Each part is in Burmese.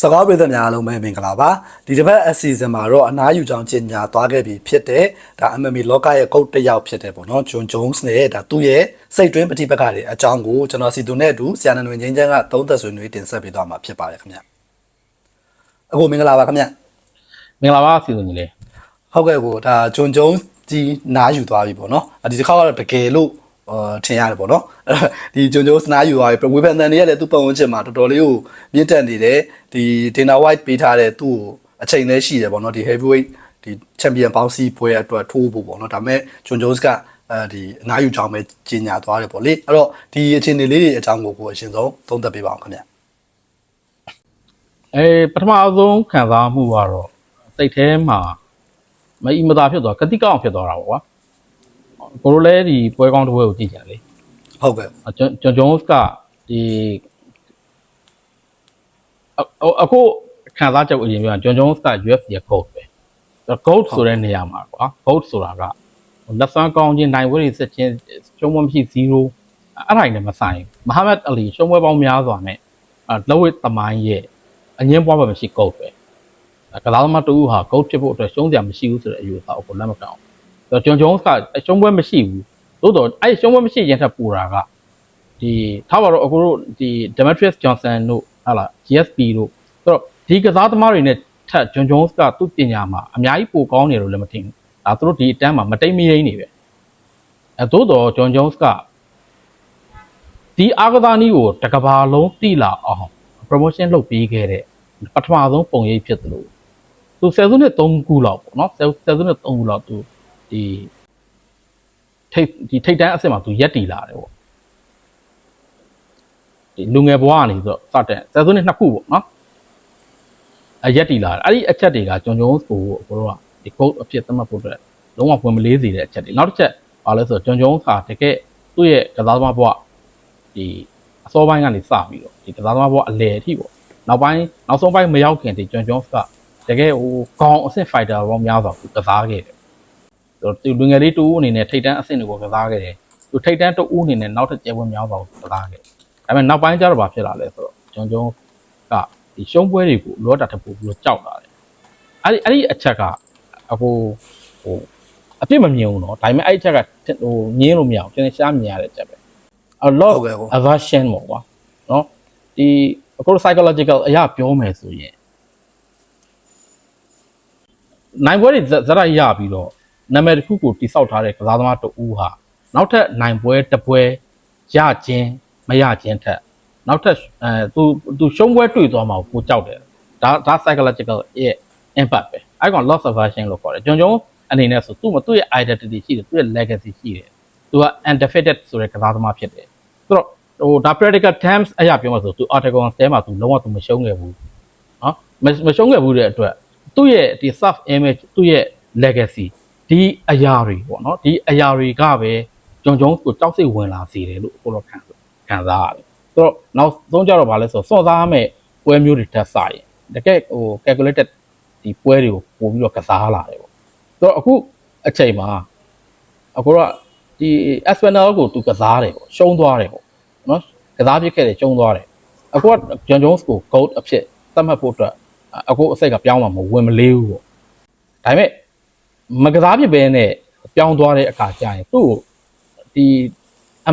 စကားပြည်သက်များအားလုံးပဲမင်္ဂလာပါဒီတစ်ပတ်အစီအစဉ်မှာတော့အနားယူကြောင်းကျင်ညာသွားခဲ့ပြီဖြစ်တဲ့ဒါ MMA လောကရဲ့ဂုတ်တစ်ယောက်ဖြစ်တဲ့ပေါ့နော်ဂျွန်ဂျုံးစ်နဲ့ဒါသူ့ရဲ့စိတ်တွင်းပဋိပက္ခတွေအကြောင်းကိုကျွန်တော်စီတူနဲ့အတူဆရာနန်ဝင်ချင်းချမ်းကသုံးသက်ဆွေးနွေးတင်ဆက်ပေးသွားမှာဖြစ်ပါတယ်ခင်ဗျအခုမင်္ဂလာပါခင်ဗျမင်္ဂလာပါစီစဉ်ကြီးလေးဟုတ်ကဲ့ကိုဒါဂျွန်ဂျုံးကြီးနားယူသွားပြီပေါ့နော်ဒီတစ်ခါကတော့တကယ်လို့အာ ထင်ရတယ်ပေါ့နော်အဲ့ဒီဂျွန်ဂျုံးစနားယူသွားပြီဝေဖန်တန်တွေကလည်းသူ့ပတ်ဝန်းကျင်မှာတော်တော်လေးကိုမြင့်တက်နေတယ်ဒီဒေနာဝိုက်ပေးထားတဲ့သူ့ကိုအချိန်လည်းရှိတယ်ပေါ့နော်ဒီ heavyweight ဒီချန်ပီယံပေါင်းစီပွဲအတွက်ထိုးဖို့ပေါ့နော်ဒါပေမဲ့ဂျွန်ဂျုံးစ်ကအဲဒီအနားယူကြောင်းပဲကြီးညာသွားတယ်ပေါ့လေအဲ့တော့ဒီအခြေအနေလေးတွေအကြောင်းကိုကိုအရှင်ဆုံးသုံးသပ်ပေးပါအောင်ခင်ဗျအဲပထမဆုံးခံစားမှုကတော့စိတ်ထဲမှာမအီမသာဖြစ်သွားကတိကောက်ဖြစ်သွားတာပေါ့ကွာ ကိုလိုလည်းဒီပွဲကောင်းတစ်ပွဲကိုကြည့်ကြလေဟုတ်ကဲ့ဂျွန်ဂျွန်ဂျွန်စ်ကဒီအအခုခံစားချက်အရင်ပြောဂျွန်ဂျွန်စ်က UFC ရဲ့ GOAT ပဲ GOAT ဆိုတဲ့နေရာမှာကွာ GOAT ဆိုတာကလက်ဆန်းကောင်းခြင်းနိုင်ဝဲတွေဆက်ခြင်းရှုံးမမရှိ0အဲ့ဒါနဲ့မဆိုင်မဟာမက်အလီရှုံးပွဲပေါင်းများစွာနဲ့အလဝိတမိုင်းရဲ့အငင်းပွားပဲမရှိ GOAT ပဲကစားသမားတူဟာ GOAT ဖြစ်ဖို့အတွက်ရှုံးစရာမရှိဘူးဆိုတဲ့အယူအဆအကိုလက်မကောင်း ဘူးဂျွန်ဂျွန်စ်ကရှုံးပွဲမရှိဘူးသို့တော့အဲ့ရှုံးပွဲမရှိရင်ထက်ပူတာကဒီထားပါတော့အခုတို့ဒီ Demetrius Johnson တို့ဟာလား GSP တို့ဆိုတော့ဒီကစားသမားတွေနဲ့ထက် John Jones ကသူ့ပညာမှာအများကြီးပိုကောင်းတယ်လို့လည်းမထင်ဘူး။ဒါသူတို့ဒီအတန်းမှာမတိမ်မရင်းနေပဲ။အဲသို့တော့ John Jones ကဒီအာဂသာနီးကိုတကဘာလုံးတိလာအောင် promotion လုပ်ပေးခဲ့တဲ့ပထမဆုံးပုံရိပ်ဖြစ်သလိုသူဆယ်စုနှစ်3ခုလောက်ပေါ့နော်ဆယ်ဆယ်စုနှစ်3ခုလောက်သူ ဒီထိတ်ဒီထိတ်တန်းအဆင့်မှာသူရက်တီလာတယ်ပေါ့ဒီလူငယ်ဘဝကနေဆိုတော့စတဲ့ဆယ်စုနှစ်နှစ်ခုပေါ့နော်အရက်တီလာတယ်အဲ့ဒီအချက်တွေကကျွန်ကျုံကိုကိုတို့ကဒီ code အဖြစ်သတ်မှတ်ဖို့အတွက်လုံးဝဝင်မလေးစေတဲ့အချက်တွေနောက်တစ်ချက်ဘာလဲဆိုတော့ကျွန်ကျုံဟာတကယ်သူ့ရဲ့ကစားသမားဘဝဒီအစောပိုင်းကနေစပြီးတော့ဒီကစားသမားဘဝအလယ်အထိပေါ့နောက်ပိုင်းနောက်ဆုံးပိုင်းမရောက်ခင်ဒီကျွန်ကျုံကတကယ်ဟိုကောင်းအဆင့် fighter ဘောများစွာကစားခဲ့တယ် သူလူငယ်လေးတူအနေနဲ့ထိတ်တန်းအဆင့်တွေကိုကစားခဲ့တယ်သူထိတ်တန်းတူအနေနဲ့နောက်ထပ်ကျဲပွဲများစွာကိုကစားခဲ့တယ် ဒါပေမဲ့နောက်ပိုင်းကျတော့ဘာဖြစ်လာလဲဆိုတော့ကျွန်တော်ကဒီရှုံးပွဲတွေကိုလောတာထပ်ပို့ပြီးတော့ကြောက်လာတယ်အဲ့ဒီအဲ့ဒီအချက်ကအခုဟိုအပြစ်မမြင်ဘူးเนาะဒါပေမဲ့အဲ့ဒီအချက်ကဟိုငင်းလို့မရအောင်ကျွန်တော်ရှားမြင်ရတဲ့အချက်ပဲအ lot aversion ပေါ့ကွာเนาะဒီအခု psychological အရာပြောမယ်ဆိုရင်နိုင်ပွဲတွေဇက်ရရပြီးတော့ နာမည်တစ်ခုကိုတိစောက်ထားတဲ့ကစားသမားတဦးဟာနောက်ထပ်နိုင်ပွဲတစ်ပွဲရခြင်းမရခြင်းထက်နောက်ထပ်အဲသူသူရှုံးပွဲတွေ့သွားမှာကိုကြောက်တယ်ဒါဒါ psychological ရဲ့ impact ပဲအဲ့ကောင် loss aversion လို့ခေါ်တယ်ကျွန်တော်အနေနဲ့ဆိုသူ့မသူ့ရဲ့ identity ရှိတယ်သူ့ရဲ့ legacy ရှိတယ်သူက undefeated ဆိုတဲ့ကစားသမားဖြစ်တယ်ဆိုတော့ဟိုဒါ practical terms အရာပြောမှာဆိုသူ octagon တဲမှာသူလုံးဝသူမရှုံးခဲ့ဘူးနော်မရှုံးခဲ့ဘူးတဲ့အတွက်သူ့ရဲ့ဒီ self image သူ့ရဲ့ legacy ဒီအရာတွေပေါ့နော်ဒီအရာတွေကပဲကျွန်တော်ကိုကြောက်စိတ်ဝင်လာစေတယ်လို့ကိုတော့ခံခံစားရတယ်ဆိုတော့နောက်ဆုံးကြတော့ဗာလဲဆိုစွန့်စားမဲ့ပွဲမျိုးတွေတက်စားရင်တကယ်ဟို calculated ဒီပွဲတွေကိုပို့ပြီးတော့ကစားလာတယ်ပေါ့ဆိုတော့အခုအချိန်မှာအခုတော့ဒီ Espanyol ကိုသူကစားတယ်ပေါ့ရှုံးသွားတယ်ပေါ့နော်ကစားပြစ်ခဲ့တယ်ရှုံးသွားတယ်အခုက John Jones ကို goal အဖြစ်သတ်မှတ်ဖို့အတွက်အခုအစိတ်ကပြောင်းမှာမဝင်မလေးဘူးပေါ့ဒါပေမဲ့ မကစားပြစ်ပဲနဲ့ပြောင်းသွားတဲ့အခါကျရင်သူ့ကိုဒီ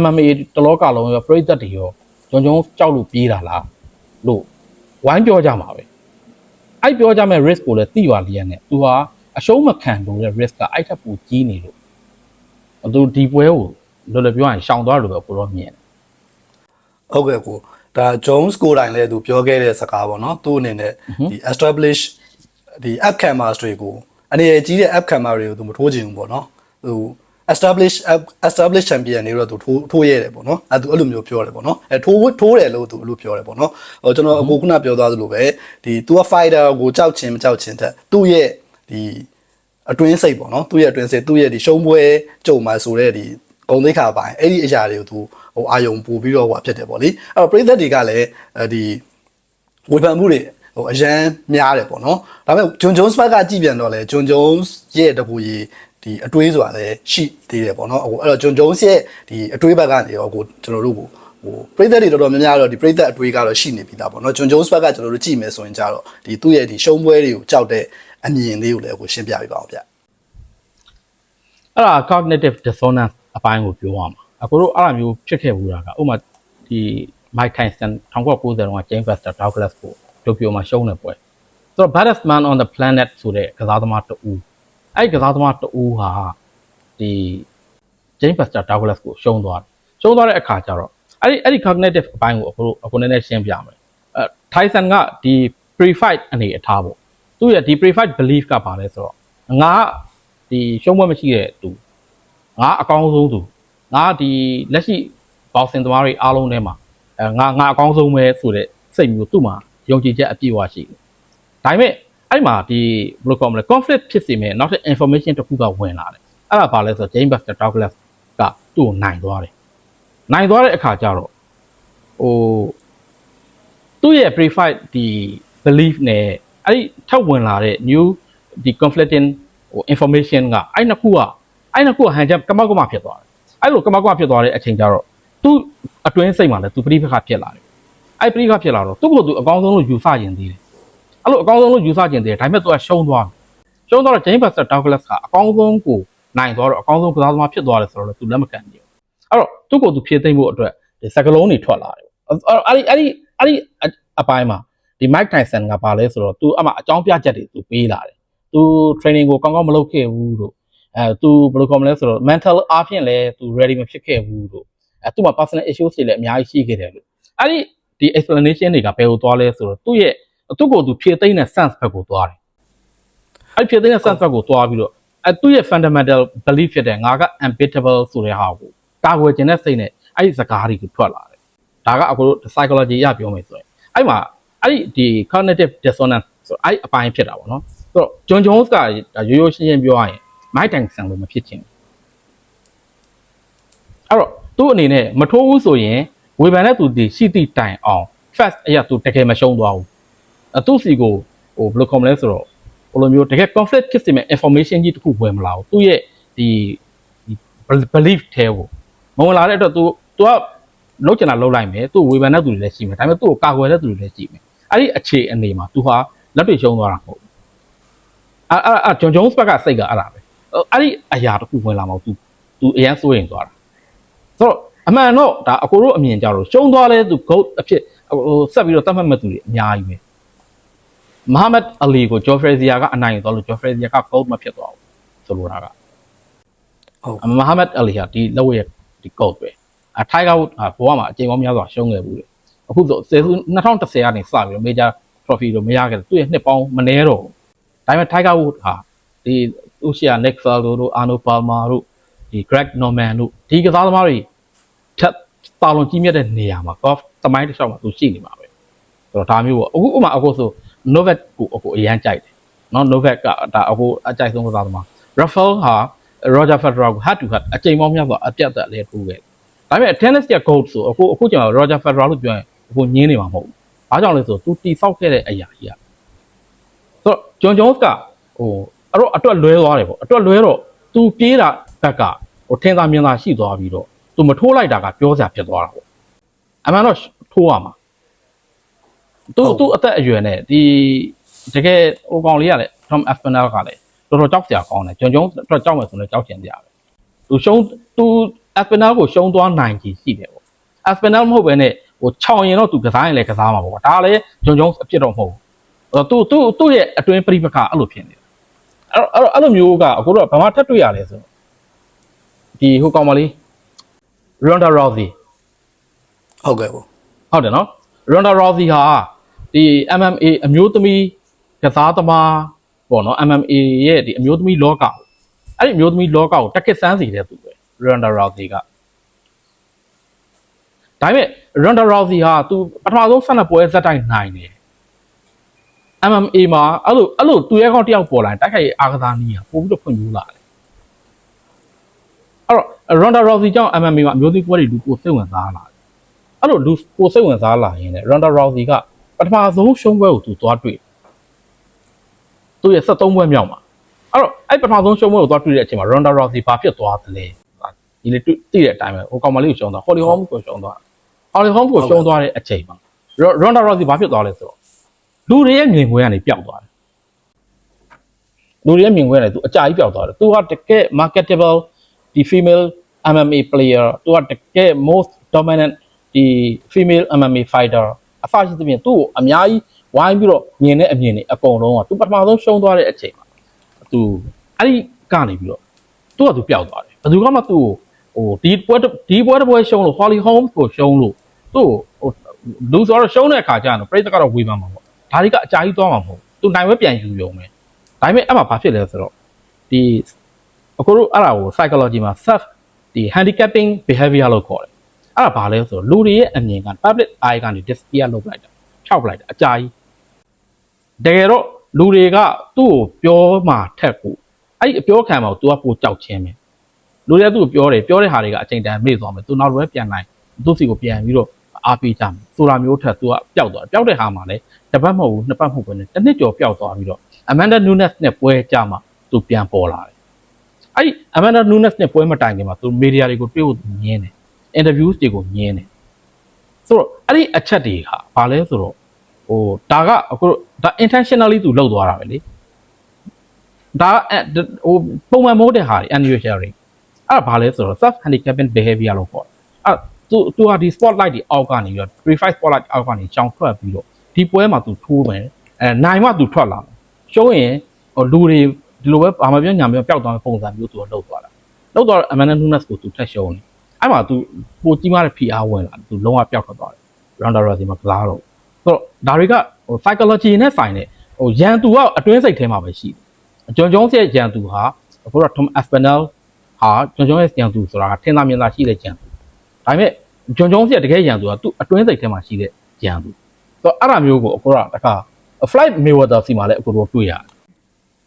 MMA တလောကလုံးရောပြိသက်တွေရောဂျွန်ဂျွန်ကြောက်လို့ပြေးတာလားလို့ဝိုင်းပြောကြမှာပဲအဲ့ပြောကြမဲ့ risk ကိုလည်းသိပါလျက်နဲ့သူဟာအရှုံးမခံလို့တဲ့ risk ကအဲ့ထက်ပိုကြီးနေလို့သူဒီပွဲကိုလောလောပြောရရင်ရှောင်သွားတယ်လို့ပဲကိုတော့မြင်တယ်ဟုတ်ကဲ့ကိုဒါ Jones ကိုယ်တိုင်လည်းသူပြောခဲ့တဲ့စကားပေါ့နော်သူ့အနေနဲ့ဒီ establish ဒီ app cameras တွေကို အနေနဲ့ကြီးတဲ့ app camera တွေကိုသူမထိုးချင်ဘူးပေါ့နော်သူ establish app establish champion တွေတော့သူထိုးထိုးရတယ်ပေါ့နော်အဲသူအဲ့လိုမျိုးပြောတယ်ပေါ့နော်အဲထိုးထိုးတယ်လို့သူအဲ့လိုပြောတယ်ပေါ့နော်ဟိုကျွန်တော်အခုခုနပြောသွားသလိုပဲဒီ तू က fighter ကိုကြောက်ချင်မကြောက်ချင်တဲ့သူ့ရဲ့ဒီအတွင်းစိတ်ပေါ့နော်သူ့ရဲ့အတွင်းစိတ်သူ့ရဲ့ဒီရှုံးပွဲကြုံမှာဆိုတဲ့ဒီဂုံသိက္ခာပိုင်းအဲ့ဒီအရာတွေကိုသူဟိုအာယုံပူပြီးတော့ဟိုဖြစ်တယ်ပေါ့လေအဲ့တော့ပရိသတ်တွေကလည်းအဲဒီဝေဖန်မှုတွေ ဟိုအရန်များတယ်ပေါ့နော်ဒါပေမဲ့ဂျွန်ဂျုံစ်ဘက်ကကြည့်ပြန်တော့လေဂျွန်ဂျုံစ်ရဲ့တပူကြီးဒီအတွေးဆိုတာလည်းရှိသေးတယ်ပေါ့နော်အခုအဲ့တော့ဂျွန်ဂျုံစ်ရဲ့ဒီအတွေးဘက်ကနေတော့ကိုကျွန်တော်တို့ကိုဟိုပရိသတ်တွေတော်တော်များများတော့ဒီပရိသတ်အတွေးကတော့ရှိနေပြီသားပေါ့နော်ဂျွန်ဂျုံစ်ဘက်ကကျွန်တော်တို့ကြည့်မယ်ဆိုရင်ကြတော့ဒီသူ့ရဲ့ဒီရှုံးပွဲတွေကိုကြောက်တဲ့အမြင်လေးကိုလည်းကိုရှင်းပြပေးပါအောင်ဗျအဲ့ဒါ cognitive dissonance အပိုင်းကိုပြောရမှာအခုတို့အဲ့လိုမျိုးဖြစ်ခဲ့ဘူးတာကဥပမာဒီ Mike Tyson 1990တုန်းက James Buster Douglas ကို တိုကျိုမှာရှုံးနေပွဲဆိုတော့ baddest man on the planet ဆိုတဲ့ကစားသမားတူအဲ့ဒီကစားသမားတူဟာဒီ James Buster Douglas ကိုရှုံးသွားတယ်ရှုံးသွားတဲ့အခါကျတော့အဲ့ဒီအဲ့ဒီ cognitive အပိုင်းကိုအခုတို့အခုနည်းနည်းရှင်းပြမယ်အဲ Tyson ကဒီ pre-fight အနေအထားပေါ့သူ့ရဲ့ဒီ pre-fight belief ကပါလဲဆိုတော့ငါကဒီရှုံးပွဲမရှိတဲ့သူငါအကောင်းဆုံးသူငါဒီလက်ရှိ boxing သမားတွေအားလုံးထဲမှာအဲငါငါအကောင်းဆုံးပဲဆိုတဲ့စိတ်မျိုးသူ့မှာ ယုံကြည်ချက်အပြည့်အဝရှိတယ်ဒါပေမဲ့အဲ့မှာဒီဘယ်လိုကောမလဲ conflict ဖြစ်စေမဲ့နောက်ထပ် information တစ်ခုကဝင်လာတယ်အဲ့ဒါဘာလဲဆိုတော့ James Buster Douglas ကသူ့ကိုနိုင်သွားတယ်နိုင်သွားတဲ့အခါကျတော့ဟိုသူ့ရဲ့ pre-fight ဒီ belief နဲ့အဲ့ဒီထပ်ဝင်လာတဲ့ new ဒီ conflicting ဟို information ကအဲ့နှစ်ခုကအဲ့နှစ်ခုကဟန်ချက်ကမောက်ကမဖြစ်သွားတယ်အဲ့လိုကမောက်ကမဖြစ်သွားတဲ့အချိန်ကျတော့သူ့အတွင်းစိတ်မှာလည်းသူပရိပခဖြစ်လာတယ် အဲ့ပရိပခဖြစ်လာတော့သူ့ကိုယ်သူအကောင်းဆုံးလို့ယူဆရင်သေးတယ်အဲ့လိုအကောင်းဆုံးလို့ယူဆခြင်းသေးတယ်ဒါပေမဲ့သူကရှုံးသွားတယ်ရှုံးသွားတော့ James Buster Douglas ကအကောင်းဆုံးကိုနိုင်သွားတော့အကောင်းဆုံးကစားသမားဖြစ်သွားတယ်ဆိုတော့လည်းသူလက်မခံဘူးအဲ့တော့သူ့ကိုယ်သူဖြည့်သိမ့်ဖို့အတွက်ဒီစကလုံးတွေထွက်လာတယ်အဲ့အဲ့ဒီအဲ့ဒီအဲ့ဒီအပိုင်းမှာဒီ Mike Tyson ကပါလဲဆိုတော့သူအမှအကြောင်းပြချက်တွေသူပေးလာတယ်သူ training ကိုကောင်းကောင်းမလုပ်ခဲ့ဘူးတို့အဲသူဘယ်လိုခေါ်မလဲဆိုတော့ mental အားဖြင့်လည်းသူ ready မဖြစ်ခဲ့ဘူးတို့အဲသူ့မှာ personal issues တွေလည်းအများကြီးရှိခဲ့တယ်လို့အဲ့ဒီ ဒီ explanation တွေကဘယ်ကိုသွားလဲဆိုတော့သူ့ရဲ့သူ့ကိုယ်သူဖြည့်သိမ့်တဲ့ sense ဘက်ကိုသွားတယ်အဲ့ဒီဖြည့်သိမ့်တဲ့ sense ဘက်ကိုသွားပြီးတော့အဲသူ့ရဲ့ fundamental belief ဖြစ်တဲ့ငါက unbeatable ဆိုတဲ့ဟာကိုကာကွယ်ခြင်းတဲ့စိတ်နဲ့အဲ့ဒီစကားတွေကိုထွက်လာတယ်ဒါကအခုတို့ psychology ရပြောမယ်ဆိုရင်အဲ့မှာအဲ့ဒီဒီ cognitive dissonance ဆိုအဲ့အပိုင်းဖြစ်တာပေါ့နော်ဆိုတော့ဂျွန်ဂျွန်စ်ကရိုးရိုးရှင်းရှင်းပြောရရင်မိုက်တိုင်ဆန်လို့မဖြစ်ချင်ဘူးအဲ့တော့သူ့အနေနဲ့မထိုးဘူးဆိုရင် ဝေဖန်တဲ့သူဒီရှိသည့်တိုင်အောင် fast အရာသူတကယ်မရှုံးသွားဘူးအသူ့စီကိုဟိုဘယ်လိုခေါ်မလဲဆိုတော့ဘယ်လိုမျိုးတကယ် conflict ဖြစ်စေမဲ့ information ကြီးတစ်ခုဝင်မလာဘူးသူ့ရဲ့ဒီ belief ထဲကိုမဝင်လာတဲ့အတွက် तू तू ကလုံးချင်တာလုံးလိုက်မယ်သူ့ဝေဖန်တဲ့သူတွေလည်းရှိမယ်ဒါပေမဲ့သူ့ကိုကာကွယ်တဲ့သူတွေလည်းရှိမယ်အဲ့ဒီအခြေအနေမှာ तू ဟာလက်တွေရှုံးသွားတာမဟုတ်ဘူးအဲ့အဲ့အဲ့ဂျွန်ဂျုံစ်ဘက်ကစိတ်ကအဲ့ဒါပဲအဲ့ဒီအရာတစ်ခုဝင်လာမှာ तू तू အရန်စိုးရင်သွားတာဆိုတော့ အမှန်တော့ဒါအကိုတို့အမြင်ကြတော့ရှုံးသွားလဲ तू goat အဖြစ်ဟိုဆက်ပြီးတော့တတ်မှတ်မဲ့သူတွေအများကြီးပဲမဟာမက်အလီကိုဂျော်ဖရေဇီယာကအနိုင်သွားလို့ဂျော်ဖရေဇီယာက goat မဖြစ်သွားဘူးဆိုလိုတာကဟုတ်မဟာမက်အလီဟာဒီလက်ဝဲရဲ့ဒီ goat ပဲအထိုက်ကဘဝမှာအချိန်ပေါင်းများစွာရှုံးခဲ့ဘူးလေအခုဆိုဆယ်စု2010ကနေစပြီးတော့ major trophy တော့မရခဲ့ဘူးသူ့ရဲ့နှစ်ပေါင်းမနည်းတော့ဘူးဒါပေမဲ့ Tiger Woods ဟာဒီဥရှိယာ Nick Faldo တို့ Arno Palmer တို့ဒီ Greg Norman တို့ဒီကစားသမားတွေထပ် တာလွန်ကြီးမြတ်တဲ့နေရာမှာ golf သမိုင်းတစ်လျှောက်မှာသူရှိနေမှာပဲဆိုတော့ဒါမျိုးပေါ့အခုဥပမာအခုဆို Novak ကိုအခုအရန်ကြိုက်တယ်နော် Novak ကဒါအခုအကြိုက်ဆုံးကစားသမား Rafael ဟာ Roger Federer ကို head to head အချိန်ပေါင်းများစွာအပြတ်သက်လေးထိုးခဲ့ဒါပေမဲ့ tennis ရဲ့ goat ဆိုအခုအခုကျွန်တော် Roger Federer လို့ပြောရင်အခုညင်းနေမှာမဟုတ်ဘူး။ဘာကြောင့်လဲဆိုတော့ तू တီဆောက်ခဲ့တဲ့အရာကြီးอ่ะဆိုတော့ဂျွန်ဂျွန်စ်ကဟိုအဲ့တော့အတွက်လွဲသွားတယ်ပေါ့အတွက်လွဲတော့ तू ပြေးတာဘက်ကဟိုထင်သာမြင်သာရှိသွားပြီးတော့ သူမထိုးလိုက်တာကပြောစရာဖြစ်သွားတာပေါ့အမှန်တော့ထိုးရမှာသူသူအသက်အရွယ်နဲ့ဒီတကယ်ဟိုကောင်လေးကလည်း Tom Aspinall ကလည်းတော်တော်ကြောက်စရာကောင်းတယ်ကျွန်တော်တို့ကြောက်မယ်ဆိုလည်းကြောက်ချင်ကြတယ်သူရှုံးသူ Aspinall ကိုရှုံးသွားနိုင်ကြီးရှိတယ်ပေါ့ Aspinall မဟုတ်ဘဲနဲ့ဟိုခြောင်ရင်တော့သူကစားရင်လည်းကစားမှာပေါ့ဒါလည်းဂျွန်ဂျုံအဖြစ်တော့မဟုတ်ဘူးသူသူသူ့ရဲ့အတွင်းပြိပခအဲ့လိုဖြစ်နေတယ်အဲ့တော့အဲ့လိုမျိုးကအခုတော့ဘာမှထပ်တွေ့ရလဲဆိုဒီဟိုကောင်မလေး Ronda Rousey ဟုတ်ကဲ့ပေါ့ဟုတ်တယ်နော် Ronda Rousey ဟာဒီ MMA အမျိုးသမီးကစားသမားပေါ့နော် MMA ရဲ့ဒီအမျိုးသမီးလောကကိုအဲ့ဒီအမျိုးသမီးလောကကိုတက်ခစ်ဆန်းစီတဲ့သူပဲ Ronda Rousey ကဒါပေမဲ့ Ronda Rousey ဟာသူပထမဆုံးဆက်နှစ်ပွဲဇက်တိုင်းနိုင်တယ် MMA မှာအဲ့လိုအဲ့လိုသူရဲ့ကောင်တယောက်ပေါ်လာရင်တိုက်ခိုက်ရေးအာကစားနည်းကပို့ပြီးတော့ဖွံ့ဖြိုးလာတယ် အဲ့တော့ Ronda Rousey ကြောင့် MMA မှာအမျိုးသမီးပွဲတွေလူကိုစိတ်ဝင်စားလာတယ်အဲ့လိုလူကိုစိတ်ဝင်စားလာရင်လည်း Ronda Rousey ကပထမဆုံးရှုံးပွဲကိုသူသွားတွေ့သူရဲ့73ပွဲမြောက်မှာအဲ့တော့အဲ့ပထမဆုံးရှုံးပွဲကိုသွားတွေ့တဲ့အချိန်မှာ Ronda Rousey ဘာဖြစ်သွားသလဲဒီလေတွေ့သိတဲ့အတိုင်းပဲဟိုကောင်မလေးကိုရှုံးသွား Holly Holm ကိုရှုံးသွား Holly Holm ကိုရှုံးသွားတဲ့အချိန်မှာ Ronda Rousey ဘာဖြစ်သွားလဲဆိုတော့လူတွေရဲ့မြင်ကွင်းကနေပျောက်သွားတယ်လူတွေရဲ့မြင်ကွင်းကနေသူအကြာကြီးပျောက်သွားတယ်သူကတကယ် marketable ဒီ female MMA player သူကတကယ် most dominant ဒီ female MMA fighter အဖရှိသဖြင့်သူ့ကိုအများကြီးဝိုင်းပြီးတော့မြင်တဲ့အမြင်တွေအကုန်လုံးကသူပထမဆုံးရှုံးသွားတဲ့အချိန်မှာသူအဲ့ဒီကနေပြီးတော့သူကသူပျောက်သွားတယ်ဘယ်သူမှသူ့ကိုဟိုဒီပွဲတစ်ဒီပွဲတစ်ပွဲရှုံးလို့ Holly Holmes ကိုရှုံးလို့သူ့ကိုဟိုလူဆိုတော့ရှုံးတဲ့အခါကျတော့ပြိတ္တကတော့ဝေဖန်မှာပေါ့ဒါတွေကအကြာကြီးသွားမှာမဟုတ်ဘူးသူနိုင်ဝဲပြန်ယူရုံပဲဒါပေမဲ့အဲ့မှာဘာဖြစ်လဲဆိုတော့ဒီ အခုတို့အဲ့ဒါကို psychology မှာ self ဒီ handicapping behavior လို့ခေါ်တယ်အဲ့ဒါဘာလဲဆိုတော့လူတွေရဲ့အမြင်က public eye ကနေ disappear လုပ်လိုက်တာဖြောက်လိုက်တာအကြာကြီးတကယ်တော့လူတွေကသူ့ကိုပြောမှထက်ကိုအဲ့ဒီအပြောခံမှာကို तू ကပိုကြောက်ချင်းပဲလူတွေကသူ့ကိုပြောတယ်ပြောတဲ့ဟာတွေကအချိန်တန်မေ့သွားမယ် तू နောက်လည်းပြန်နိုင်သူ့စီကိုပြန်ပြီးတော့အားပေးကြမယ်ဆိုတာမျိုးထက် तू ကပျောက်သွားတယ်ပျောက်တဲ့ဟာမှာလည်း တစ်ပတ်မဟုတ်ဘူးနှစ်ပတ်မဟုတ်ဘူးနဲ့တစ်နှစ်ကျော်ပျောက်သွားပြီးတော့ Amanda Nunes နဲ့ပွဲကြမှာသူပြန်ပေါ်လာတယ်။ အဲ့ဒီ Amanda Nunes နဲ့ပွဲမတိုင်ခင်မှာသူမီဒီယာတွေကိုတွေ့ဖို့ညင်းတယ်။ interviews တွေကိုညင်းတယ်။ဆိုတော့အဲ့ဒီအချက်တွေဟာဘာလဲဆိုတော့ဟိုဒါကအခုဒါ intentionally သူလုပ်သွားတာပဲလေ။ဒါဟိုပုံမှန်မဟုတ်တဲ့ဟာတွေ unusual တွေအဲ့ဒါဘာလဲဆိုတော့ self handicapping behavior လို့ခေါ်တယ်။အဲ့သူသူဟာဒီ spotlight တွေအောက်ကနေပြီးတော့ precise spotlight အောက်ကနေကြောင်ထွက်ပြီးတော့ဒီပွဲမှာ तू ထိုးမယ်အဲနိုင်မှ तू ထွက်လာမယ်ရှုံးရင်ဟိုလူတွေ ဒီလိုပဲဘာမှပြောညာမပြောပျောက်သွားတဲ့ပုံစံမျိုးသူကလုပ်သွားတာလုပ်သွားတော့ Amanda Nunes ကိုသူထက်ရှုံးတယ်အဲ့မှာသူပိုကြီးမားတဲ့ PR ဝင်လာသူလုံးဝပျောက်ထွက်သွားတယ် Ronda Rousey မှာကလားတော့ဆိုတော့ဒါတွေက psychology နဲ့ဆိုင်တဲ့ဟိုရန်သူကအတွင်းစိတ်ထဲမှာပဲရှိတယ်ဂျွန်ဂျုံးရဲ့ရန်သူဟာအခုတော့ Tom Aspinall ဟာဂျွန်ဂျုံးရဲ့ရန်သူဆိုတာထင်သာမြင်သာရှိတဲ့ရန်သူဒါပေမဲ့ဂျွန်ဂျုံးရဲ့တကယ်ရန်သူကသူ့အတွင်းစိတ်ထဲမှာရှိတဲ့ရန်သူဆိုတော့အဲ့ဒါမျိုးကိုအခုတော့တခါ flight Mayweather စီမှာလည်းအခုတော့တွေ့ရတယ်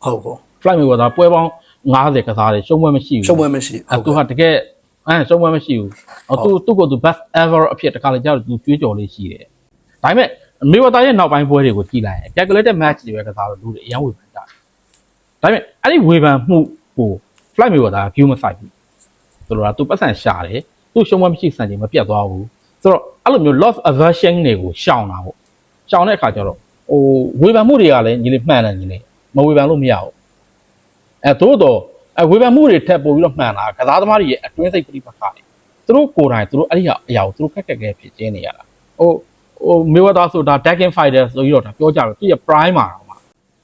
ဟုတ်ကော flight Mayweather ပွဲပေါင်း90ကစားတယ်ရှုံးပွဲမရှိဘူးရှုံးပွဲမရှိအဲ့သူဟာတကယ်အဲရှုံးပွဲမရှိဘူးဟိုသူသူ့ကိုသူ best ever အဖြစ်တခါလေကြောက်သူကြွေးကြော်လေးရှိတယ်ဒါပေမဲ့ Mayweather ရဲ့နောက်ပိုင်းပွဲတွေကိုကြည့်လိုက်ရင် calculated match တွေပဲကစားတော့လူတွေအရင်ဝေဖန်ကြတယ်ဒါပေမဲ့အဲ့ဒီဝေဖန်မှုကို flight Mayweather view မဆိုင်ဘူးဆိုတော့သူပတ်စံရှာတယ်သူ့ရှုံးပွဲမရှိစံချိန်မပြတ်သွားဘူးဆိုတော့အဲ့လိုမျိုး loss aversion တွေကိုရှောင်တာပေါ့ရှောင်တဲ့အခါကျတော့ဟိုဝေဖန်မှုတွေကလည်းညီလေးမှန်တယ်ညီလေးမဝေဖန်လို့မရဘူး အဲသို့တော့အဲဝေဖန်မှုတွေထပ်ပို့ပြီးတော့မှန်တာကစားသမားတွေရဲ့အတွင်းစိတ်ပြိပခါတွေသူတို့ကိုယ်တိုင်သူတို့အဲ့ဒီအရာကိုသူတို့ခက်ခက်ခဲဖြစ်ကျင်းနေရတာဟိုဟိုမေဝတာဆိုဒါ Tekken Fighter ဆိုပြီးတော့ဒါပြောကြတယ်သူရဲ့ prime မှာတော့မှာ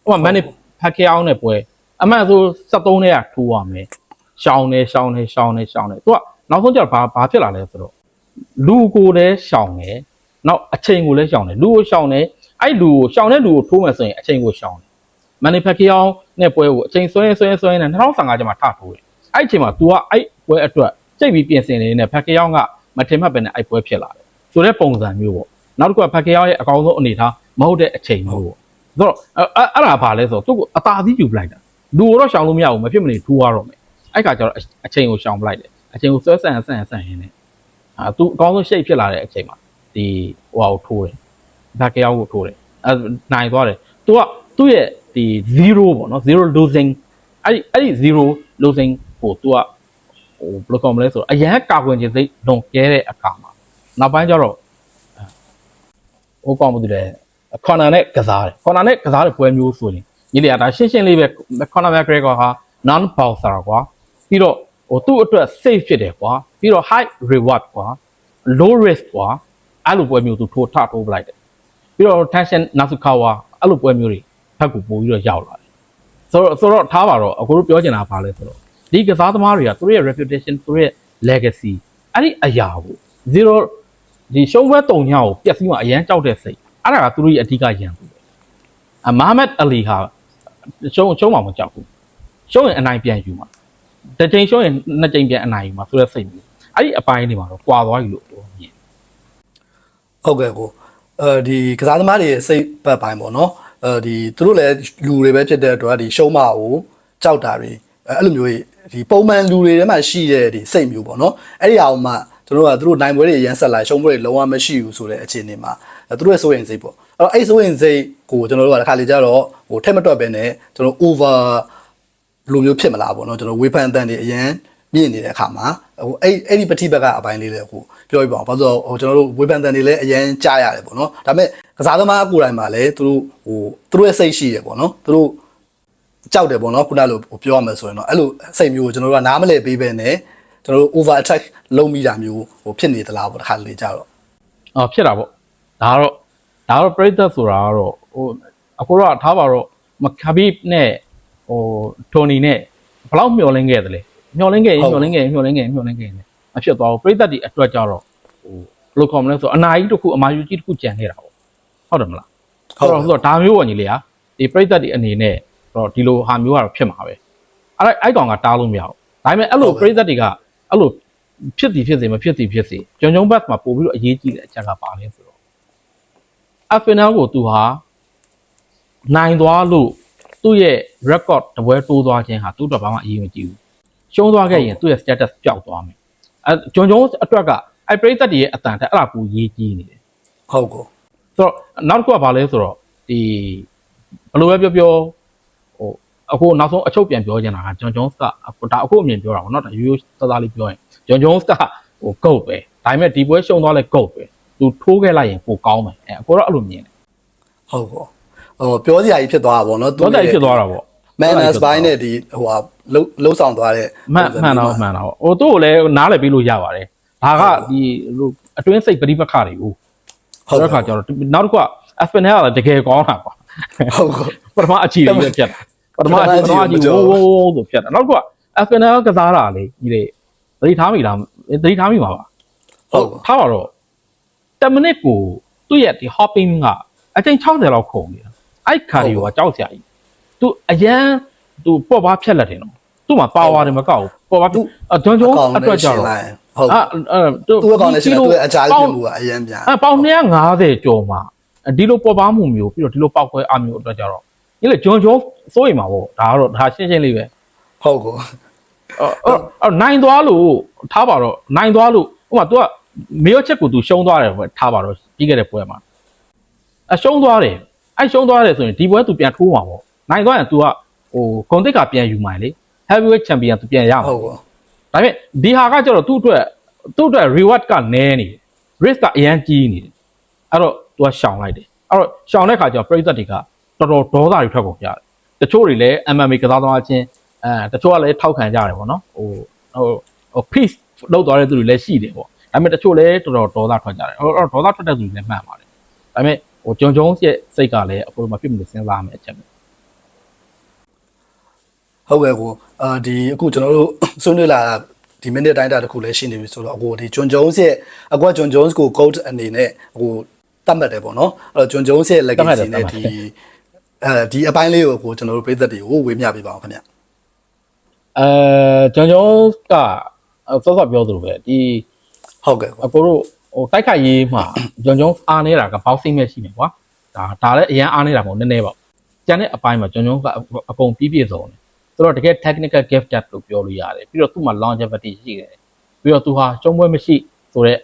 ဟိုမှာ Manny Pacquiao နဲ့ပွဲအမှန်ဆို73နဲ့ကထိုးရမယ်ရှောင်းနေရှောင်းနေရှောင်းနေရှောင်းနေသူကနောက်ဆုံးကျတော့ဘာဘာဖြစ်လာလဲဆိုတော့လူကိုလည်းရှောင်းတယ်နောက်အချိန်ကိုလည်းရှောင်းတယ်လူကိုရှောင်းတယ်အဲ့လူကိုရှောင်းတဲ့လူကိုထိုးမယ်ဆိုရင်အချိန်ကိုရှောင်းတယ် မန်နီဖက်ခီအောင်နဲ့ပွဲကိုအချိန်ဆွဲဆွဲဆွဲနေ2015ကျမှထထိုးတယ်အဲ့အချိန်မှာ तू ကအဲ့ပွဲအတွက်ကြိတ်ပြီးပြင်ဆင်နေနေဖက်ခီအောင်ကမထင်မှတ်ပဲနဲ့အဲ့ပွဲဖြစ်လာတယ်ဆိုတဲ့ပုံစံမျိုးပေါ့နောက်တစ်ခုကဖက်ခီအောင်ရဲ့အကောင်းဆုံးအနေထားမဟုတ်တဲ့အချိန်မျိုးပေါ့ဆိုတော့အဲ့အဲ့ဒါဘာလဲဆိုတော့သူ့ကိုအသာစီးယူပလိုက်တာလူကိုတော့ရှောင်းလို့မရဘူးမဖြစ်မနေထိုးရတော့မယ်အဲ့ခါကျတော့အချိန်ကိုရှောင်းပလိုက်တယ်အချိန်ကိုဆွဲဆန့်ဆန့်ဆန့်ရင်းနဲ့အာသူအကောင်းဆုံးရှိတ်ဖြစ်လာတဲ့အချိန်မှာဒီဟိုဟာကိုထိုးတယ်ဘက်ကရောက်ကိုထိုးတယ်အဲနိုင်သွားတယ်သူက သူ့ရဲ့ဒီ0ပေါ့နော်0 losing အဲ့ဒီအဲ့ဒီ0 losing ကိုသူကဟိုဘယ်လိုကောမလဲဆိုတော့အရန်ကာကွယ်ခြင်းစိတ်လွန်ကဲတဲ့အခါမှာနောက်ပိုင်းကျတော့ဟိုကောင်းမှုတွေခွန်နာနဲ့ကစားတယ်ခွန်နာနဲ့ကစားတဲ့ပွဲမျိုးဆိုရင်ညီလေးကဒါရှင်းရှင်းလေးပဲခွန်နာမက်ဂရေဂါဟာ non bouncer ကွာပြီးတော့ဟိုသူ့အတွက် safe ဖြစ်တယ်ကွာပြီးတော့ high reward ကွာ low risk ကွာအဲ့လိုပွဲမျိုးသူထိုးထထိုးပလိုက်တယ်ပြီးတော့ tension nasukawa အဲ့လိုပွဲမျိုးတွေ ဖက်ကိုပို့ပြီးတော့ရောက်လာတယ်ဆိုတော့ဆိုတော့ထားပါတော့အခုတို့ပြောချင်တာဘာလဲဆိုတော့ဒီကစားသမားတွေကသူတို့ရဲ့ reputation သူတို့ရဲ့ legacy အဲ့ဒီအရာကို0ဒီရှုံးပွဲတုံညောင်းကိုပြက်စီးမှအရန်ကြောက်တဲ့စိတ်အဲ့ဒါကသူတို့ရဲ့အဓိကရန်သူပဲအမာမက်အလီဟာရှုံးရှုံးမှမကြောက်ဘူးရှုံးရင်အနိုင်ပြန်ယူမှာတစ်ချိန်ရှုံးရင်နှစ်ချိန်ပြန်အနိုင်ယူမှာဆိုတဲ့စိတ်မျိုးအဲ့ဒီအပိုင်းတွေမှာတော့ကွာသွားပြီလို့ပြောမြင်ဟုတ်ကဲ့ကိုအဲဒီကစားသမားတွေရဲ့စိတ်ပတ်ပိုင်းပေါ့နော်အဲ ဒီသူတို့လည်းလူတွေပဲဖြစ်တဲ့အတွက်ဒီရှုံးမကိုကြောက်တာတွေအဲ့လိုမျိုးဒီပုံမှန်လူတွေထဲမှာရှိတဲ့ဒီစိတ်မျိုးပေါ့နော်အဲ့ဒီအောင်မှသူတို့ကသူတို့နိုင်ပွဲတွေရမ်းဆက်လာရှုံးပွဲတွေလုံးဝမရှိဘူးဆိုတဲ့အခြေအနေမှာသူတို့ရဲ့စိုးရင်စိတ်ပေါ့အဲ့တော့အဲ့စိုးရင်စိတ်ကိုကျွန်တော်တို့ကတစ်ခါလေကြတော့ဟိုထက်မတွက်ပဲနဲ့ကျွန်တော် over ဘယ်လိုမျိုးဖြစ်မလားပေါ့နော်ကျွန်တော်ဝေဖန်အတန်တွေအရန်မြင့်နေတဲ့အခါမှာဟိုအဲ့အဲ့ဒီပฏิပတ်ကအပိုင်းလေးလည်းဟိုပြောပြပါအောင်ဘာလို့ဟိုကျွန်တော်တို့ဝေဖန်တန်တွေလည်းအရန်ကြားရတယ်ပေါ့နော်ဒါပေမဲ့ ကစားသမားကိုယ်တိုင်မှာလည်းသူတို့ဟိုသူတို့ရဲ့စိတ်ရှိတယ်ပေါ့နော်သူတို့ကြောက်တယ်ပေါ့နော်ခုနလိုပြောရမယ်ဆိုရင်တော့အဲ့လိုစိတ်မျိုးကိုကျွန်တော်တို့ကနားမလည်ပေးပဲနဲ့ကျွန်တော်တို့ over attack လုပ်မိတာမျိုးဟိုဖြစ်နေသလားပေါ့တစ်ခါလေကြတော့အော်ဖြစ်တာပေါ့ဒါကတော့ဒါကတော့ပရိသတ်ဆိုတာကတော့ဟိုအခုတော့ထားပါတော့မခဘိနဲ့ဟိုထိုနီနဲ့ဘယ်လောက်မျောလင်းခဲ့တယ်လဲမျောလင်းခဲ့ရင်မျောလင်းခဲ့ရင်မျောလင်းခဲ့ရင်မျောလင်းခဲ့ရင်လည်းမဖြစ်သွားဘူးပရိသတ်ဒီအတွက်ကြတော့ဟိုဘယ်လိုခေါ်မလဲဆိုတော့အနာကြီးတစ်ခုအမာယူကြီးတစ်ခုကြံခဲ့တာပေါ့ ဟုတ်တယ်မလားဆိုတော့ဆိုတော့ဒါမျိုးပေါ့ညီလေးဟာဒီပရိသတ်ဒီအနေနဲ့တော့ဒီလိုဟာမျိုးကတော့ဖြစ်မှာပဲအဲ့ဒါအဲ့ကောင်ကတားလို့မရဘူးဒါပေမဲ့အဲ့လိုပရိသတ်တွေကအဲ့လိုဖြစ်သည်ဖြစ်စေမဖြစ်သည်ဖြစ်စေဂျုံဂျုံဘတ်မှာပို့ပြီးတော့အရေးကြီးတဲ့အချက်ကပါလဲဆိုတော့အဖင်နယ်ကိုသူဟာနိုင်သွားလို့သူ့ရဲ့ record တပွဲတိုးသွားခြင်းဟာသူ့တော့ဘာမှအရေးမကြီးဘူးရှုံးသွားခဲ့ရင်သူ့ရဲ့ status ပျောက်သွားမယ်အဲဂျုံဂျုံအတွက်ကအဲ့ပရိသတ်တွေရဲ့အတန်တက်အဲ့ဒါကိုရေးကြီးနေတယ်ဟုတ်ကော ဆိုတော့နောက်တစ်ခုကဘာလဲဆိုတော့ဒီဘယ်လိုပဲပြောပြောဟိုအခုနောက်ဆုံးအချုပ်ပြန်ပြောချင်တာကဂျွန်ဂျွန်စ်ကအခုဒါအခုအမြင်ပြောတာပေါ့နော်ဒါရိုးရိုးသားသားလေးပြောရင်ဂျွန်ဂျွန်စ်ကဟိုဂုတ်ပဲဒါပေမဲ့ဒီပွဲရှုံသွားလဲဂုတ်ပဲသူထိုးခဲ့လိုက်ရင်ပိုကောင်းမယ်အဲအခုတော့အဲ့လိုမြင်တယ်ဟုတ်ကောဟိုပြောစရာကြီးဖြစ်သွားတာပေါ့နော်တော့တိုက်ဖြစ်သွားတာပေါ့ manners ဘိုင်းနဲ့ဒီဟိုဟာလှုပ်လှုပ်ဆောင်သွားတဲ့မှန်မှန်တော့မှန်တော့ဟိုသူ့ကိုလည်းနားလည်ပြီးလို့ရပါတယ်ဒါကဒီဟိုအတွင်းစိတ်ပရိပခတွေကို ဟုတ်ဆိုတဲ့ခါကျတော့နောက်တစ်ခုက Aspinall ကလည်းတကယ်ကောင်းတာပါဟုတ်ကောပထမအချီလေးပဲဖြတ်တာပထမအချီပထမအချီဝိုးဝိုးဝိုးဆိုဖြတ်တာနောက်တစ်ခုက Aspinall ကစားတာလေဒီလေသတိထားမိလားသတိထားမိပါပါဟုတ်ကောထားပါတော့10မိနစ်ကိုသူ့ရဲ့ဒီ hopping ကအချိန်60လောက်ခုန်နေတာအဲ့ခါဒီကကြောက်စရာကြီးသူအရန်သူပေါ့ပါဖြတ်လက်တယ်နော်သူ့မှာ power တွေမကောက်ဘူးပေါ့ပါဖြတ်အဂျွန်ဂျွန်အတွက်ကြတော့ ဟုတ် အဲ့အဲ့ သူ့အကောင်နဲ့ရှင်သူ့ရဲ့အကြာကြီးဖြစ်မှုကအရင်ပြန် အဲပေါင်250ကျော်မှာဒီလိုပေါ်ပါမှုမျိုးပြီးတော့ဒီလိုပောက်ခွဲအမျိုးအတွက်ကြတော့ဒီလေဂျွန်ဂျွန်စိုးရိမ်မှာပေါ့ဒါကတော့ဒါရှင်းရှင်းလေးပဲ ဟုတ်ကော အော်အော်အော်နိုင်သွားလို့ထားပါတော့နိုင်သွားလို့ဥပမာ तू ကမေယောချက်ကို तू ရှုံးသွားတယ်ပဲထားပါတော့ပြီးခဲ့တဲ့ပွဲမှာအရှုံးသွားတယ်အဲ့ရှုံးသွားတယ်ဆိုရင်ဒီပွဲ तू ပြန်ထိုးမှာပေါ့နိုင်သွားရင် तू ကဟိုဂုံတိတ်ကပြန်ယူမှလေ heavyweight champion तू ပြန်ရမှာ ဟုတ်ကော ဒါပေမဲ့ဒီဟာကကျတော့သူ့အတွက်သူ့အတွက် reward ကနည်းနေတယ် risk ကအရန်ကြီးနေတယ်အဲ့တော့ तू ကရှောင်လိုက်တယ်အဲ့တော့ရှောင်တဲ့ခါကျတော့ပရိသတ်တွေကတော်တော်ဒေါသတွေထွက်ကုန်ကြတယ်တချို့တွေလည်း MMA ကစားသမားချင်းအဲတချို့ကလည်းထောက်ခံကြတယ်ပေါ့နော်ဟိုဟိုဟို peace လောက်သွားတဲ့သူတွေလည်းရှိတယ်ပေါ့ဒါပေမဲ့တချို့လည်းတော်တော်ဒေါသထွက်ကြတယ်အဲ့တော့ဒေါသထွက်တဲ့သူတွေလည်းမှန်ပါတယ်ဒါပေမဲ့ဟိုဂျုံဂျုံရဲ့စိတ်ကလည်းအခုမှဖြစ်မလို့စဉ်းစားမယ်အချက်ပဲ ဟုတ်ကဲ့ကိုအာဒီအခုကျွန်တော်တို့ဆွေးနွေးလာဒီမိနစ်တိုင်းတာတစ်ခုလည်းရှိနေပြီဆိုတော့အခုဒီဂျွန်ဂျုံစ်ရဲ့အကွာဂျွန်ဂျုံစ်ကို code အနေနဲ့ဟိုတတ်မှတ်တယ်ပေါ့နော်အဲ့တော့ဂျွန်ဂျုံစ်ရဲ့ legacy နဲ့ဒီအဲဒီအပိုင်းလေးကိုကိုကျွန်တော်တို့ပြည်သက်တွေကိုဝေမျှပေးပါအောင်ခင်ဗျအဲဂျွန်ဂျွန်ကစောစောပြောသလိုပဲဒီဟုတ်ကဲ့ကိုအကိုတို့ဟိုတိုက်ခိုက်ရေးမှာဂျွန်ဂျွန်အားနေတာကဘောက်ဆင်းမဲ့ရှိနေကွာဒါဒါလည်းအရန်အားနေတာမဟုတ်နည်းနည်းပေါ့ကျန်တဲ့အပိုင်းမှာဂျွန်ဂျွန်ကအကုန်ပြည့်ပြည့်စုံတယ် ဆိုတော့တကယ် technical gifted လို့ပြောလို့ရတယ်ပြီးတော့သူ့မှာ longevity ရှိတယ်ပြီးတော့သူဟာကျုံးပွဲမရှိဆိုတော့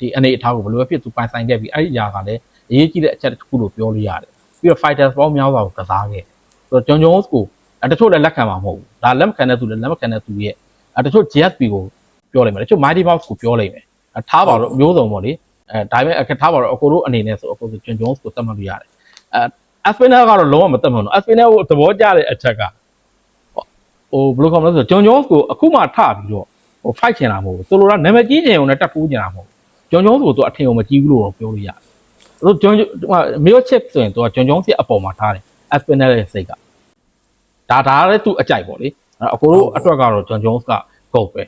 ဒီအနေအထားကိုဘယ်လိုပဲဖြစ်သူပိုင်ဆိုင်ခဲ့ပြီးအဲ့ဒီຢာကလည်းအရေးကြီးတဲ့အချက်တစ်ခုလို့ပြောလို့ရတယ်ပြီးတော့ fighters ပေါင်းများစွာကိုကစားခဲ့ဆိုတော့ဂျွန်ဂျွန်ကိုအဲတချို့လည်းလက်ခံမှာမဟုတ်ဘူးဒါလက်မခံတဲ့သူလည်းလက်မခံတဲ့သူရဲ့အဲတချို့ GSP ကိုပြောလိုက်မယ်တချို့ mighty box ကိုပြောလိုက်မယ်အဲထားပါတော့မျိုးစုံပေါ့လေအဲဒါပေမဲ့အခက်ထားပါတော့အကိုတို့အနေနဲ့ဆိုအကိုဆိုဂျွန်ဂျွန်ကိုသတ်မှတ်လို့ရတယ်အဲ Aspinall ကတော့လုံးဝမသတ်မှတ်ဘူး Aspinall ကိုသဘောကျတဲ့အချက်က ဟိုဘယ်လိုခေါ်မလဲဆိုတော့ဂျွန်ဂျွန်ကိုအခုမှထပြီးတော့ဟို fight ချင်တာမဟုတ်ဘူးဆိုလိုတာနာမည်ကြီးချင်ုံနဲ့တက်ထိုးချင်တာမဟုတ်ဘူးဂျွန်ဂျွန်ကိုသူအထင်ကိုမကြီးဘူးလို့တော့ပြောလို့ရတယ်ဆိုဂျွန်မေယိုချစ်ဆိုရင်သူကဂျွန်ဂျွန်စီအပေါ်မှာထားတယ် Aspinall ရဲ့စိတ်ကဒါဒါလည်းသူ့အကြိုက်ပေါ့လေအဲ့အကိုတို့အတွက်ကတော့ဂျွန်ဂျုံစ်ကကုတ်ပဲ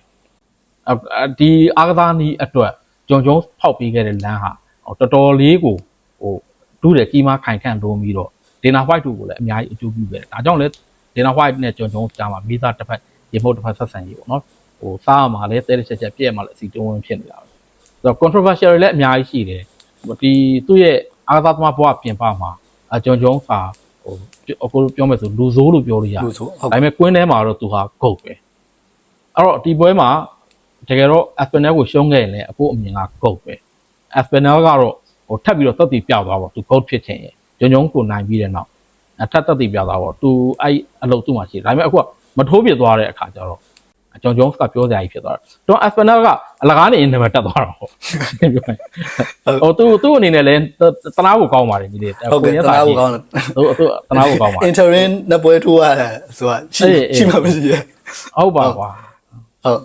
အအဒီအာကစားနီးအတွက်ဂျွန်ဂျုံစ်ဖောက်ပေးခဲ့တဲ့လမ်းဟာဟိုတော်တော်လေးကိုဟိုတူးတယ်ကြီးမားခိုင်ခန့်လုံးပြီးတော့ဒေနာဟွိုက်တို့ကိုလည်းအများကြီးအကျိုးပြုခဲ့တယ်ဒါကြောင့်လည်း ဒေနာဟွိုက်နဲ့ဂျွန်ဂျုံစ်ကြားမှာမိသားတစ်ဖက်ရေမုတ်တစ်ဖက်ဆက်ဆံရေးပေါ့နော်ဟိုစားရမှာလည်းတဲတဲ့ချက်ချက်ပြည့်ရမှာလည်းအစီတုံးဝင်ဖြစ်နေတာပဲဆိုတော့ controversial တွေလည်းအများကြီးရှိတယ်ဒီသူ့ရဲ့အာကစားသမားဘဝပြင်ပမှာအဂျွန်ဂျုံစ်ဟာဟိုအကိုပြောမယ်ဆိုလူဆိုးလို့ပြောလို့ရတယ်လို့ဆိုဟုတ်ဒါပေမဲ့ကွင်းထဲမှာတော့သူဟာဂုတ်ပဲအဲ့တော့ဒီပွဲမှာတကယ်တော့ Aspinall ကိုရှုံးခဲ့ရင်လည်းအခုအမြင်ကဂုတ်ပဲ Aspinall ကတော့ဟိုထပ်ပြီးတော့တက်တည်ပြသွားပါသူဂုတ်ဖြစ်ခြင်းရဲ့ညုံညုံကိုနိုင်ပြီးတဲ့နောက် အထပ်တက်တည်ပြသွားပါသူအဲ့အလုပ်သူ့မှာရှိတယ်ဒါပေမဲ့အခုကမထိုးပြသွားတဲ့အခါကျတော့အကျော်ကျောင်းကပြောစရာကြီးဖြစ်သွားတယ်။တော့ Aspinall ကအလကားနေနံပါတ်တက်သွားတာပေါ့။ဟိုသူသူ့အနေနဲ့လည်းတနာကိုကောင်းပါတယ်ဒီလေဟုတ်ကဲ့တနာဖို့ကောင်းတယ်သူသူတနာကိုကောင်းပါတယ် interim နဲ့ပွဲထိုးရတယ်ဆိုတာရှိအေးအေးရှိမှမရှိရဲ့ဟုတ်ပါကွာဟုတ်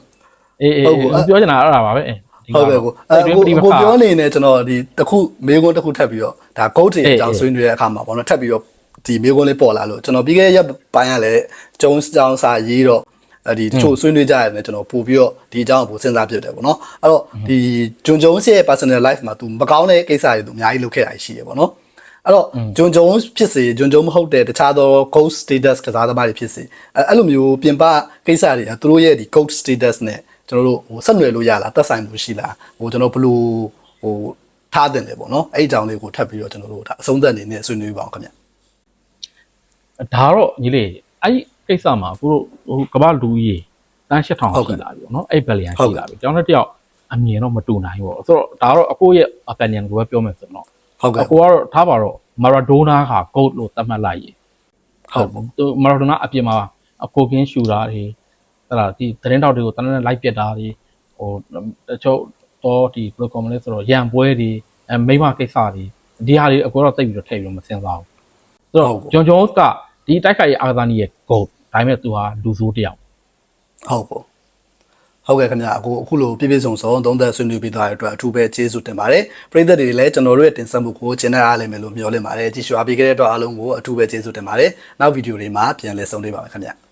အေးအေးဟုတ်ကဲ့ပြောချင်တာအဲ့ဒါပါပဲအေးဒီဟုတ်ကဲ့ကိုအဲဒီကိုဒီကိုပြောနေနေကျွန်တော်ဒီတစ်ခုမေးခွန်းတစ်ခုထပ်ပြီးတော့ဒါ code တွေအကြောင်းဆွေးနွေးတဲ့အခါမှာပေါ့နော်ထပ်ပြီးတော့ ဒီမေးခွန်းလေးပေါ်လာလို့ကျွန်တော်ပြီးခဲ့တဲ့ရက်ပိုင်းကလည်းကျုံးကြောင်းစာရေးတော့အဲဒီတချို့ဆွေးနွေးကြရတယ်ကျွန်တော်ပို့ပြီးတော့ဒီအကြောင်းကိုစဉ်းစားပြတယ်ပေါ့နော်အဲ့တော့ဒီဂျွန်ဂျုံးရဲ့ personal life မှာ तू မကောင်းတဲ့ကိစ္စတွေ तू အများကြီးလုပ်ခဲ့တာရှိရပေါ့နော်အဲ့တော့ဂျွန်ဂျုံးဖြစ်စေဂျွန်ဂျုံးမဟုတ်တဲ့တခြားသော ghost status ကစားသမားတွေဖြစ်စေအဲအဲ့လိုမျိုးပြင်ပကိစ္စတွေကသူတို့ရဲ့ဒီ ghost status နဲ့ကျွန်တော်တို့ဟိုဆက်နွယ်လို့ရလားသက်ဆိုင်မှုရှိလားဟိုကျွန်တော်ဘယ်လိုဟိုထားတယ်လေပေါ့နော်အဲ့ဒီအကြောင်းလေးကိုထပ်ပြီးတော့ကျွန်တော်တို့ဒါအဆုံးသက်အနေနဲ့ဆွေးနွေးပါအောင်ခင်ဗျ ဒါတော့ညီလေးအဲ့ဒီကိစ္စမှာအခုတို့ဟိုကမ္ဘာလူကြီးတန်း8000ဟုတ်ကဲ့ရှိလာပြီပေါ့နော်အဲ့ဘယ်လျံဟုတ်ရှိကဲ့လာပြီကျွန်တော်တို့တယောက်အမြင်တော့မတူနိုင်ဘူးပေါ့ဆိုတော့ဒါတော့အကိုရဲ့ opinion ကိုပဲပြောမယ်ဆိုတော့ဟုတ်ကဲ့အကိုကတော့ထားပါတော့မာရာဒိုနာဟာ goat လို့သတ်မှတ်လိုက်ရင်ဟုတ်သူမာရာဒိုနာအပြင်မှာအကိုကင်းရှူတာတွေအဲ့ဒါဒီသတင်းတောက်တွေကိုတန်းတန်းလိုက်ပြစ်တာတွေဟိုတချို့တော့ဒီဘယ်လိုကောမလဲဆိုတော့ရန်ပွဲတွေအဲမိမကိစ္စတွေဒီဟာတွေအကိုတော့တိတ်ပြီးတော့ထည့်ပြီးတော့မစင်စားဘူးဆိုတော့ဂျွန်ဂျွန်စ်က ဒီတိုက်ခိုက်ရေးအာဂသာနီရဲ့ goat ဒါပေမဲ့သူဟာလူဆိုးတစ်ယောက်ဟုတ်ပေါ့ဟုတ်ကဲ့ခင်ဗျာအခုအခုလိုပြည့်ပြည့်စုံစုံသုံးသက်ဆွေးနွေးပြီးသားတဲ့အတွက်အထူးပဲကျေးဇူးတင်ပါတယ်ပရိသတ်တွေလည်းကျွန်တော်တို့ရဲ့တင်ဆက်မှုကိုကျင်းနေအားလိမ့်မယ်လို့မျှော်လင့်ပါတယ်ကြည့်ရှုအားပေးခဲ့တဲ့အတွက်အားလုံးကိုအထူးပဲကျေးဇူးတင်ပါတယ်နောက်ဗီဒီယိုတွေမှာပြန်လည်ဆုံတွေ့ပါမယ်ခင်ဗျာ